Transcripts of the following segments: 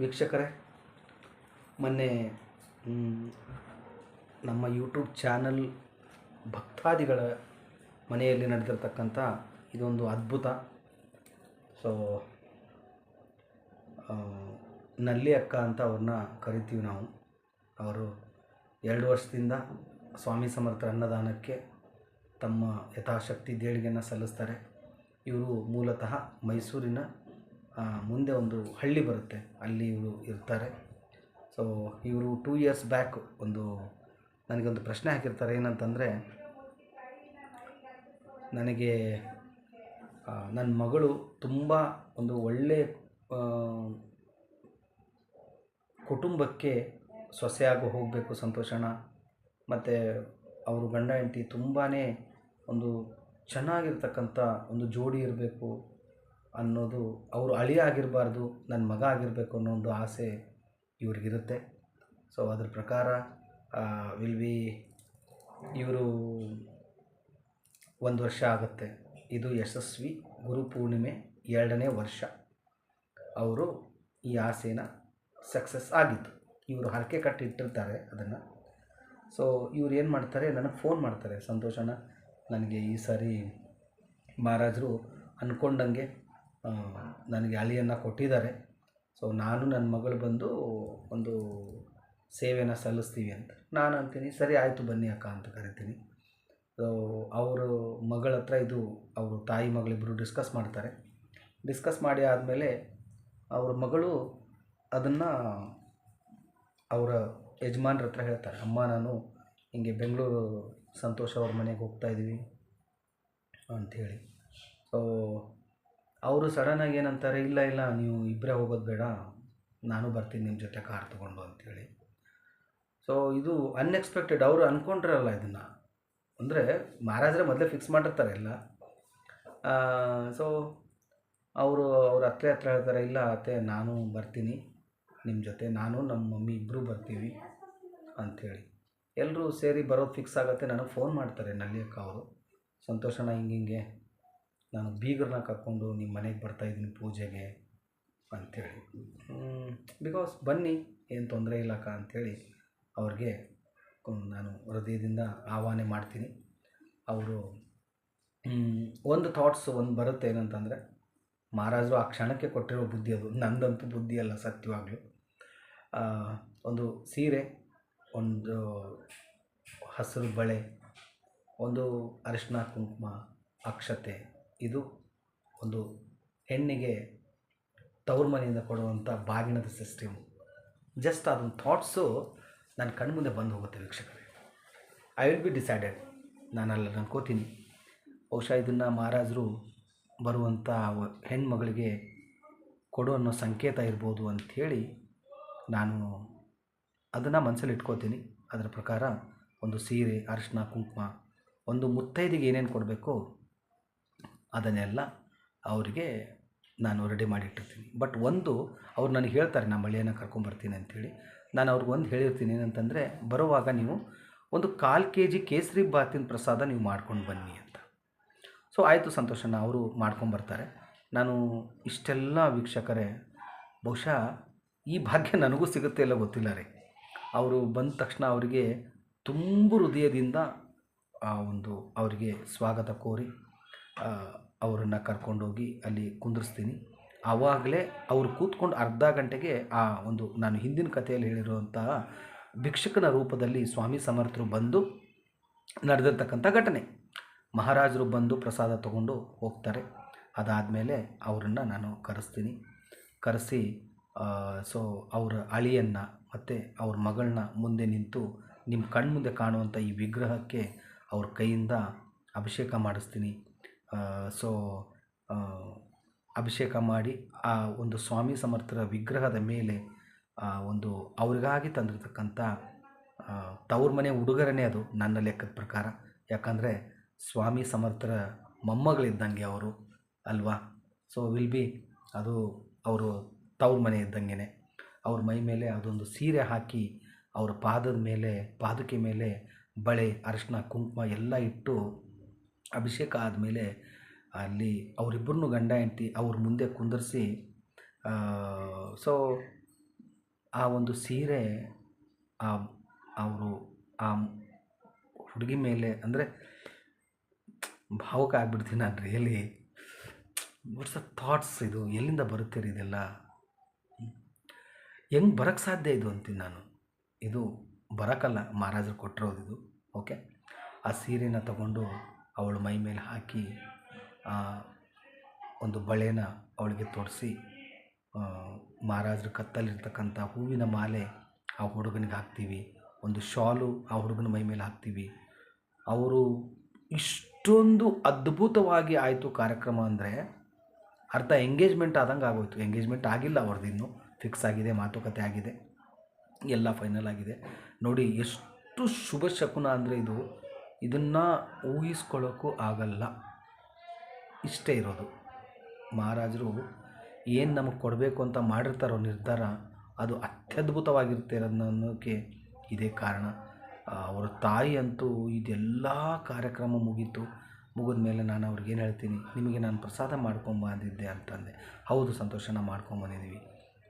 ವೀಕ್ಷಕರೇ, ಮೊನ್ನೆ ನಮ್ಮ ಯೂಟ್ಯೂಬ್ ಚಾನಲ್ ಭಕ್ತಾದಿಗಳ ಮನೆಯಲ್ಲಿ ನಡೆದಿರ್ತಕ್ಕಂಥ ಇದೊಂದು ಅದ್ಭುತ. ಸೊ ನಲ್ಲಿ ಅಕ್ಕ ಅಂತ ಅವ್ರನ್ನ ಕರಿತೀವಿ ನಾವು. ಅವರು ಎರಡು ವರ್ಷದಿಂದ ಸ್ವಾಮಿ ಸಮರ್ಥರ ಅನ್ನದಾನಕ್ಕೆ ತಮ್ಮ ಯಥಾಶಕ್ತಿ ದೇಣಿಗೆಯನ್ನು ಸಲ್ಲಿಸ್ತಾರೆ. ಇವರು ಮೂಲತಃ ಮೈಸೂರಿನ ಮುಂದೆ ಒಂದು ಹಳ್ಳಿ ಬರುತ್ತೆ. ಅಲ್ಲಿ ಇವರು ಇರ್ತಾರೆ. ಸೊ ಇವರು ಟೂ ಇಯರ್ಸ್ ಬ್ಯಾಕ್ ಒಂದು ನನಗೊಂದು ಪ್ರಶ್ನೆ ಹಾಕಿರ್ತಾರೆ. ಏನಂತಂದರೆ, ನನಗೆ ನನ್ನ ಮಗಳು ತುಂಬ ಒಂದು ಒಳ್ಳೆಯ ಕುಟುಂಬಕ್ಕೆ ಸೊಸೆಯಾಗಿ ಹೋಗಬೇಕು ಸಂತೋಷಣ ಮತ್ತು ಅವರು ಗಂಡ ಹೆಂಡತಿ ತುಂಬಾ ಒಂದು ಚೆನ್ನಾಗಿರ್ತಕ್ಕಂಥ ಒಂದು ಜೋಡಿ ಇರಬೇಕು. ಅನ್ನೋದು ಅವರು ಅಳಿಯ ಆಗಿರಬಾರ್ದು ನನ್ನ ಮಗ ಆಗಿರಬೇಕು ಅನ್ನೋ ಒಂದು ಆಸೆ ಇವ್ರಿಗಿರುತ್ತೆ. ಸೊ ಅದ್ರ ಪ್ರಕಾರ ವಿಲ್ ಬಿ ಇವರು ಒಂದು ವರ್ಷ ಆಗುತ್ತೆ. ಇದು ಯಶಸ್ವಿ ಗುರು ಪೂರ್ಣಿಮೆ ಎರಡನೇ ವರ್ಷ ಅವರು ಈ ಆಸೆನ ಸಕ್ಸಸ್ ಆಗಿತ್ತು ಇವರು ಹರಕೆ ಕಟ್ಟಿಟ್ಟಿರ್ತಾರೆ ಅದನ್ನು. ಸೊ ಇವ್ರು ಏನು ಮಾಡ್ತಾರೆ, ನನಗೆ ಫೋನ್ ಮಾಡ್ತಾರೆ. ಸಂತೋಷಣ್ಣ, ನನಗೆ ಈ ಸಾರಿ ಮಹಾರಾಜರು ಅಂದ್ಕೊಂಡಂಗೆ ನನಗೆ ಅಳಿಯನ್ನು ಕೊಟ್ಟಿದ್ದಾರೆ. ಸೊ ನಾನು ನನ್ನ ಮಗಳು ಬಂದು ಒಂದು ಸೇವೆನ ಸಲ್ಲಿಸ್ತೀವಿ ಅಂತ. ನಾನು ಅಂತೀನಿ, ಸರಿ ಆಯಿತು ಬನ್ನಿ ಅಕ್ಕ ಅಂತ ಕರಿತೀನಿ. ಸೊ ಅವರು ಮಗಳ ಹತ್ರ ಇದು ಅವರು ತಾಯಿ ಮಗಳಿಬ್ಬರು ಡಿಸ್ಕಸ್ ಮಾಡ್ತಾರೆ. ಡಿಸ್ಕಸ್ ಮಾಡಿ ಆದಮೇಲೆ ಅವ್ರ ಮಗಳು ಅದನ್ನು ಅವರ ಯಜಮಾನ್ರ ಹತ್ರ ಹೇಳ್ತಾರೆ, ಅಮ್ಮ, ನಾನು ಹಿಂಗೆ ಬೆಂಗಳೂರು ಸಂತೋಷ ಅವ್ರ ಮನೆಗೆ ಹೋಗ್ತಾ ಇದ್ದೀವಿ ಅಂಥೇಳಿ ಸೊ ಅವರು ಸಡನ್ನಾಗಿ ಏನಂತಾರೆ, ಇಲ್ಲ ಇಲ್ಲ, ನೀವು ಇಬ್ಬರೇ ಹೋಗೋದು ಬೇಡ, ನಾನು ಬರ್ತೀನಿ ನಿಮ್ಮ ಜೊತೆ ಕಾರ್ ತೊಗೊಂಡು ಅಂಥೇಳಿ ಸೊ ಇದು ಅನ್ಎಕ್ಸ್ಪೆಕ್ಟೆಡ್ ಅವರು ಅಂದ್ಕೊಂಡಿರಲ್ಲ ಇದನ್ನು. ಅಂದರೆ ಮಹಾರಾಜರೇ ಮೊದಲೇ ಫಿಕ್ಸ್ ಮಾಡಿರ್ತಾರೆ ಎಲ್ಲ. ಸೊ ಅವರು ಅವ್ರ ಅತ್ತೆ ಹತ್ರ ಹೇಳ್ತಾರೆ, ಇಲ್ಲ, ಅತ್ತೆ, ನಾನು ಬರ್ತೀನಿ ನಿಮ್ಮ ಜೊತೆ, ನಾನು ನಮ್ಮ ಮಮ್ಮಿ ಇಬ್ಬರೂ ಬರ್ತೀವಿ ಅಂಥೇಳಿ ಎಲ್ಲರೂ ಸೇರಿ ಬರೋದು ಫಿಕ್ಸ್ ಆಗುತ್ತೆ. ನನಗೆ ಫೋನ್ ಮಾಡ್ತಾರೆ ನಲ್ಲಿಯಕ್ಕ ಅವರು. ಸಂತೋಷಣ ಹಿಂಗೆ ಹಿಂಗೆ ನಾನು ಬೀಗರನ್ನ ಕರ್ಕೊಂಡು ನಿಮ್ಮ ಮನೆಗೆ ಬರ್ತಾಯಿದ್ದೀನಿ ಪೂಜೆಗೆ ಅಂಥೇಳಿ ಬಿಕಾಸ್ ಬನ್ನಿ, ಏನು ತೊಂದರೆ ಇಲ್ಲಕ್ಕ ಅಂಥೇಳಿ ಅವ್ರಿಗೆ ನಾನು ಹೃದಯದಿಂದ ಆಹ್ವಾನ ಮಾಡ್ತೀನಿ. ಅವರು ಒಂದು ಥಾಟ್ಸ್ ಒಂದು ಬರುತ್ತೆ ಏನಂತಂದರೆ, ಮಹಾರಾಜರು ಆ ಕ್ಷಣಕ್ಕೆ ಕೊಟ್ಟಿರೋ ಬುದ್ಧಿ ಅದು. ನಂದಂತೂ ಬುದ್ಧಿ ಅಲ್ಲ ಸತ್ಯವಾಗಲೂ. ಒಂದು ಸೀರೆ, ಒಂದು ಹಸಿರು ಬಳೆ, ಒಂದು ಅರಿಶಿನ, ಕುಂಕುಮ, ಅಕ್ಷತೆ ಇದು ಒಂದು ಹೆಣ್ಣಿಗೆ ತವ್ರ ಮನೆಯಿಂದ ಕೊಡುವಂಥ ಬಾಗಿನದ ಸಿಸ್ಟಮ್ ಜಸ್ಟ್ ಅದೊಂದು ಥಾಟ್ಸು ನನ್ನ ಕಣ್ಮುಂದೆ ಬಂದು ಹೋಗುತ್ತೆ ವೀಕ್ಷಕರೇ. ಐ ವಿಲ್ ಬಿ ಡಿಸೈಡೆಡ್ ನಾನು ಅಲ್ಲಿ ಅನ್ಕೋತೀನಿ ಬಹುಶಃ ಇದನ್ನು ಮಹಾರಾಜರು ಬರುವಂಥ ಹೆಣ್ಮಗಳಿಗೆ ಕೊಡು ಅನ್ನೋ ಸಂಕೇತ ಇರ್ಬೋದು ಅಂಥೇಳಿ ನಾನು ಅದನ್ನು ಮನಸ್ಸಲ್ಲಿ ಇಟ್ಕೋತೀನಿ. ಅದರ ಪ್ರಕಾರ ಒಂದು ಸೀರೆ, ಅರಿಶಿನ, ಕುಂಕುಮ, ಒಂದು ಮುತ್ತೈದಿಗೆ ಏನೇನು ಕೊಡಬೇಕು ಅದನ್ನೆಲ್ಲ ಅವರಿಗೆ ನಾನು ರೆಡಿ ಮಾಡಿಟ್ಟಿರ್ತೀನಿ. ಬಟ್ ಒಂದು ಅವ್ರು ನನಗೆ ಹೇಳ್ತಾರೆ, ನಮ್ಮ ಮಳೆಯನ್ನು ಕರ್ಕೊಂಬರ್ತೀನಿ ಅಂಥೇಳಿ ನಾನು ಅವ್ರಿಗೆ ಒಂದು ಹೇಳಿರ್ತೀನಿ ಏನಂತಂದರೆ, ಬರುವಾಗ ನೀವು ಒಂದು ಕಾಲು ಕೆ ಜಿ ಕೇಸರಿ ಬಾತಿನ ಪ್ರಸಾದ ನೀವು ಮಾಡ್ಕೊಂಡು ಬನ್ನಿ ಅಂತ. ಸೊ ಆಯಿತು ಸಂತೋಷನ ಅವರು ಮಾಡ್ಕೊಂಬರ್ತಾರೆ. ನಾನು ಇಷ್ಟೆಲ್ಲ ವೀಕ್ಷಕರೇ, ಬಹುಶಃ ಈ ಭಾಗ್ಯ ನನಗೂ ಸಿಗುತ್ತೆ ಇಲ್ಲ ಗೊತ್ತಿಲ್ಲ ರೀ. ಅವರು ಬಂದ ತಕ್ಷಣ ಅವರಿಗೆ ತುಂಬ ಹೃದಯದಿಂದ ಆ ಒಂದು ಅವರಿಗೆ ಸ್ವಾಗತ ಕೋರಿ ಅವರನ್ನು ಕರ್ಕೊಂಡೋಗಿ ಅಲ್ಲಿ ಕುಂದಿರಿಸ್ತೀನಿ. ಆವಾಗಲೇ ಅವರು ಕೂತ್ಕೊಂಡು ಅರ್ಧ ಗಂಟೆಗೆ ಆ ಒಂದು ನಾನು ಹಿಂದಿನ ಕಥೆಯಲ್ಲಿ ಹೇಳಿರುವಂತಹ ಭಿಕ್ಷಕನ ರೂಪದಲ್ಲಿ ಸ್ವಾಮಿ ಸಮರ್ಥರು ಬಂದು ನಡೆದಿರ್ತಕ್ಕಂಥ ಘಟನೆ. ಮಹಾರಾಜರು ಬಂದು ಪ್ರಸಾದ ತಗೊಂಡು ಹೋಗ್ತಾರೆ. ಅದಾದಮೇಲೆ ಅವರನ್ನು ನಾನು ಕರೆಸ್ತೀನಿ. ಕರೆಸಿ ಸೊ ಅವರ ಅಳಿಯನ್ನು ಮತ್ತು ಅವ್ರ ಮಗಳನ್ನ ಮುಂದೆ ನಿಂತು ನಿಮ್ಮ ಕಣ್ಮುಂದೆ ಕಾಣುವಂಥ ಈ ವಿಗ್ರಹಕ್ಕೆ ಅವ್ರ ಕೈಯಿಂದ ಅಭಿಷೇಕ ಮಾಡಿಸ್ತೀನಿ. ಸೊ ಅಭಿಷೇಕ ಮಾಡಿ ಆ ಒಂದು ಸ್ವಾಮಿ ಸಮರ್ಥರ ವಿಗ್ರಹದ ಮೇಲೆ ಆ, ಒಂದು ಅವ್ರಿಗಾಗಿ ತಂದಿರತಕ್ಕಂಥ ತವ್ರ ಮನೆ ಉಡುಗೊರೆನೇ ಅದು ನನ್ನ ಲೆಕ್ಕದ ಪ್ರಕಾರ. ಯಾಕಂದರೆ ಸ್ವಾಮಿ ಸಮರ್ಥರ ಮೊಮ್ಮಗಳಿದ್ದಂಗೆ ಅವರು ಅಲ್ವಾ? ಸೊ ವಿಲ್ ಬಿ ಅದು ಅವರು ತವ್ರ ಮನೆ ಇದ್ದಂಗೆ ಅವ್ರ ಮೈ ಮೇಲೆ ಅದೊಂದು ಸೀರೆ ಹಾಕಿ ಅವ್ರ ಪಾದದ ಮೇಲೆ ಪಾದಕ್ಕೆ ಮೇಲೆ ಬಳೆ ಅರಿಶಿನ ಕುಂಕುಮ ಎಲ್ಲ ಇಟ್ಟು ಅಭಿಷೇಕ ಆದಮೇಲೆ ಅಲ್ಲಿ ಅವರಿಬ್ಬರನ್ನು ಗಂಡ ಹೆಂಡ್ತಿ ಅವ್ರ ಮುಂದೆ ಕುಂದರಿಸಿ ಸೊ ಆ ಒಂದು ಸೀರೆ ಆ, ಅವರು ಆ ಹುಡುಗಿ ಮೇಲೆ ಅಂದರೆ ಭಾವುಕ ಆಗಿಬಿಡ್ತೀನಿ ನಾನು ರಿಯಲಿ ವಾಟ್ಸ್ ಅ ಥಾಟ್ಸ್ ಇದು? ಎಲ್ಲಿಂದ ಬರುತ್ತೆ ರೀ ಇದೆಲ್ಲ? ಹೆಂಗೆ ಬರೋಕ್ಕೆ ಸಾಧ್ಯ ಇದು ಅಂತೀನಿ ನಾನು? ಇದು ಬರೋಕ್ಕಲ್ಲ ಮಹಾರಾಜರು ಕೊಟ್ಟಿರೋದು ಇದು ಓಕೆ ಆ ಸೀರೆನ ತಗೊಂಡು ಅವಳ ಮೈ ಮೇಲೆ ಹಾಕಿ ಆ, ಒಂದು ಬಳೆನ ಅವಳಿಗೆ ತೊಡಿಸಿ ಮಹಾರಾಜರು ಕತ್ತಲ್ಲಿರ್ತಕ್ಕಂಥ ಹೂವಿನ ಮಾಲೆ ಆ ಹುಡುಗನಿಗೆ ಹಾಕ್ತೀವಿ. ಒಂದು ಶಾಲು ಆ ಹುಡುಗನ ಮೈ ಮೇಲೆ ಹಾಕ್ತೀವಿ. ಅವರು ಇಷ್ಟೊಂದು ಅದ್ಭುತವಾಗಿ ಆಯಿತು ಕಾರ್ಯಕ್ರಮ ಅಂದರೆ ಅರ್ಥ ಎಂಗೇಜ್ಮೆಂಟ್ ಆದಂಗೆ ಆಗೋಯ್ತು. ಎಂಗೇಜ್ಮೆಂಟ್ ಆಗಿಲ್ಲ ಅವ್ರದ್ದು ಇನ್ನೂ. ಫಿಕ್ಸ್ ಆಗಿದೆ ಮಾತುಕತೆ ಆಗಿದೆ. ಎಲ್ಲ ಫೈನಲ್ ಆಗಿದೆ. ನೋಡಿ ಎಷ್ಟು ಶುಭ ಶಕುನ ಅಂದರೆ ಇದು. ಇದನ್ನು ಊಹಿಸ್ಕೊಳ್ಳೋಕ್ಕೂ ಆಗಲ್ಲ. ಇಷ್ಟೇ ಇರೋದು. ಮಹಾರಾಜರು ಏನು ನಮಗೆ ಕೊಡಬೇಕು ಅಂತ ಮಾಡಿರ್ತಾರೋ ನಿರ್ಧಾರ, ಅದು ಅತ್ಯದ್ಭುತವಾಗಿರುತ್ತೆ ಅನ್ನೋಕ್ಕೆ ಇದೇ ಕಾರಣ. ಅವರ ತಾಯಿ ಅಂತೂ ಇದೆಲ್ಲ ಕಾರ್ಯಕ್ರಮ ಮುಗೀತು. ಮುಗಿದ ಮೇಲೆ ನಾನು ಅವ್ರಿಗೆ ಏನು ಹೇಳ್ತೀನಿ, ನಿಮಗೆ ನಾನು ಪ್ರಸಾದ ಮಾಡ್ಕೊಂಬಂದಿದ್ದೆ ಅಂತಂದೆ. ಹೌದು ಸಂತೋಷನ ಮಾಡ್ಕೊಂಬಂದಿದ್ದೀವಿ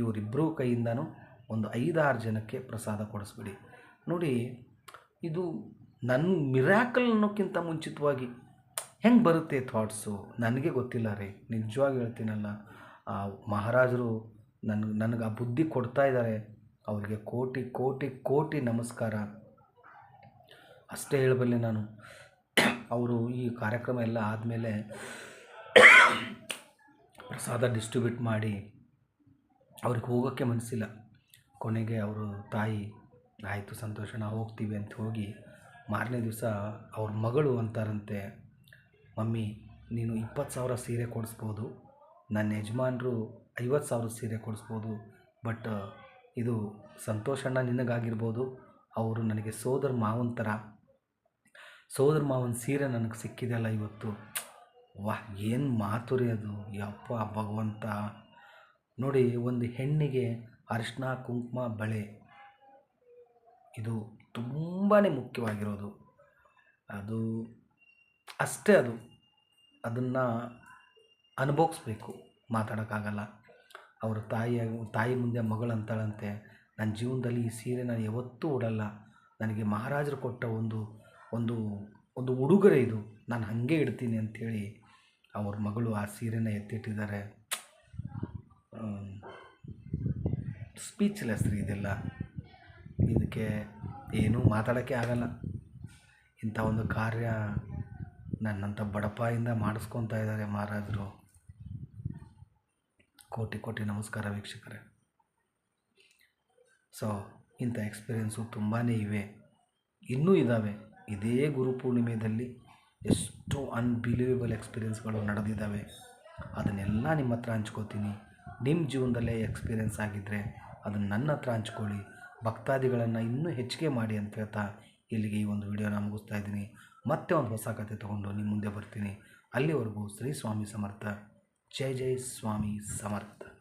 ಇವರಿಬ್ಬರೂ ಕೈಯಿಂದನೂ ಒಂದು ಐದಾರು ಜನಕ್ಕೆ ಪ್ರಸಾದ ಕೊಡಿಸ್ಬಿಡಿ. ನೋಡಿ, ಇದು ನನ್ನ ಮಿರಾಕಲ್ ಅನ್ನೋಕ್ಕಿಂತ ಮುಂಚಿತವಾಗಿ ಹೆಂಗೆ ಬರುತ್ತೆ ಥಾಟ್ಸು ನನಗೆ ಗೊತ್ತಿಲ್ಲ ರೀ. ನಿಜವಾಗಿ ಹೇಳ್ತೀನಲ್ಲ, ಆ ಮಹಾರಾಜರು ನನಗೆ ನನಗೆ ಆ ಬುದ್ಧಿ ಕೊಡ್ತಾ ಇದ್ದಾರೆ ಅವರಿಗೆ ಕೋಟಿ ಕೋಟಿ ಕೋಟಿ ನಮಸ್ಕಾರ. ಅಷ್ಟೇ ಹೇಳಬಲ್ಲೆ ನಾನು. ಅವರು ಈ ಕಾರ್ಯಕ್ರಮ ಎಲ್ಲ ಆದಮೇಲೆ ಪ್ರಸಾದ ಡಿಸ್ಟ್ರಿಬ್ಯೂಟ್ ಮಾಡಿ ಅವ್ರಿಗೆ ಹೋಗೋಕ್ಕೆ ಮನಸ್ಸಿಲ್ಲ ಕೊನೆಗೆ ಅವರು, ತಾಯಿ, ಆಯಿತು ಸಂತೋಷ, ನಾವು ಹೋಗ್ತೀವಿ ಅಂತ ಹೋಗಿ ಮಾರನೇ ದಿವಸ ಅವ್ರ ಮಗಳು ಅಂತಾರಂತೆ, ಮಮ್ಮಿ, ನೀನು ಇಪ್ಪತ್ತು ಸಾವಿರ ಸೀರೆ ಕೊಡಿಸ್ಬೋದು. ನನ್ನ ಯಜಮಾನರು ಐವತ್ತು ಸಾವಿರ ಸೀರೆ ಕೊಡಿಸ್ಬೋದು. ಬಟ್, ಇದು ಸಂತೋಷಣ್ಣ ನಿನಗಾಗಿರ್ಬೋದು. ಅವರು ನನಗೆ ಸೋದರ ಮಾವನ ಥರ ಸೋದರ ಮಾವನ ಸೀರೆ ನನಗೆ ಸಿಕ್ಕಿದೆಯಲ್ಲ ಇವತ್ತು. ವಾಹ್, ಏನು ಮಾತು ರೀ ಅದು. ಯಪ್ಪ, ಭಗವಂತ. ನೋಡಿ, ಒಂದು ಹೆಣ್ಣಿಗೆ ಅರಿಶಿನ ಕುಂಕುಮ, ಬಳೆ. ಇದು ತುಂಬಾ ಮುಖ್ಯವಾಗಿರೋದು. ಅದು ಅಷ್ಟೇ ಅದು. ಅದನ್ನು ಅನುಭವಿಸ್ಬೇಕು. ಮಾತಾಡೋಕ್ಕಾಗಲ್ಲ. ಅವರ ತಾಯಿಯ ತಾಯಿ ಮುಂದೆ ಮಗಳು ಅಂತಾಳಂತೆ. ನನ್ನ ಜೀವನದಲ್ಲಿ ಈ ಸೀರೆ ನಾನು ಯಾವತ್ತೂ ಉಡಲ್ಲ. ನನಗೆ ಮಹಾರಾಜರು ಕೊಟ್ಟ ಒಂದು ಒಂದು ಒಂದು ಉಡುಗೊರೆ ಇದು. ನಾನು ಹಾಗೆ ಇಡ್ತೀನಿ ಅಂಥೇಳಿ ಅವ್ರ ಮಗಳು ಆ ಸೀರೆನ ಎತ್ತಿಟ್ಟಿದ್ದಾರೆ. ಸ್ಪೀಚ್ಲೆಸ್ ರೀ ಇದೆಲ್ಲ. ಇದಕ್ಕೆ ಏನೂ ಮಾತಾಡೋಕ್ಕೆ ಆಗಲ್ಲ. ಇಂಥ ಒಂದು ಕಾರ್ಯ ನನ್ನಂಥ ಬಡಪಾಯಿಂದ ಮಾಡಿಸ್ಕೊತಾ ಇದ್ದಾರೆ ಮಹಾರಾಜರು ಕೋಟಿ ಕೋಟಿ ನಮಸ್ಕಾರ ವೀಕ್ಷಕರೇ. ಸೊ ಇಂಥ ಎಕ್ಸ್ಪೀರಿಯೆನ್ಸು ತುಂಬಾ ಇವೆ. ಇನ್ನೂ ಇದ್ದಾವೆ ಇದೇ ಗುರುಪೂರ್ಣಿಮೆಯಲ್ಲಿ ಎಷ್ಟು ಅನ್ಬಿಲೀವೇಬಲ್ ಎಕ್ಸ್ಪೀರಿಯೆನ್ಸ್ಗಳು ನಡೆದಿದ್ದಾವೆ ಅದನ್ನೆಲ್ಲ ನಿಮ್ಮ ಹತ್ರ ಹಂಚ್ಕೋತೀನಿ. ನಿಮ್ಮ ಜೀವನದಲ್ಲೇ ಎಕ್ಸ್ಪೀರಿಯೆನ್ಸ್ ಆಗಿದ್ದರೆ ಅದನ್ನು ನನ್ನ ಹತ್ರ ಹಂಚ್ಕೊಳ್ಳಿ. ಭಕ್ತಾದಿಗಳನ್ನು ಇನ್ನೂ ಹೆಚ್ಚಿಗೆ ಮಾಡಿ ಅಂತ ಹೇಳ್ತಾ ಇಲ್ಲಿಗೆ ಈ ಒಂದು ವಿಡಿಯೋನ ಮುಗಿಸ್ತಾ ಇದ್ದೀನಿ. ಮತ್ತೆ ಒಂದು ಹೊಸ ಕತೆ ತೊಗೊಂಡು ನಿಮ್ಮ ಮುಂದೆ ಬರ್ತೀನಿ. ಅಲ್ಲಿವರೆಗೂ ಶ್ರೀ ಸ್ವಾಮಿ ಸಮರ್ಥ. ಜೈ ಜೈ ಸ್ವಾಮಿ ಸಮರ್ಥ.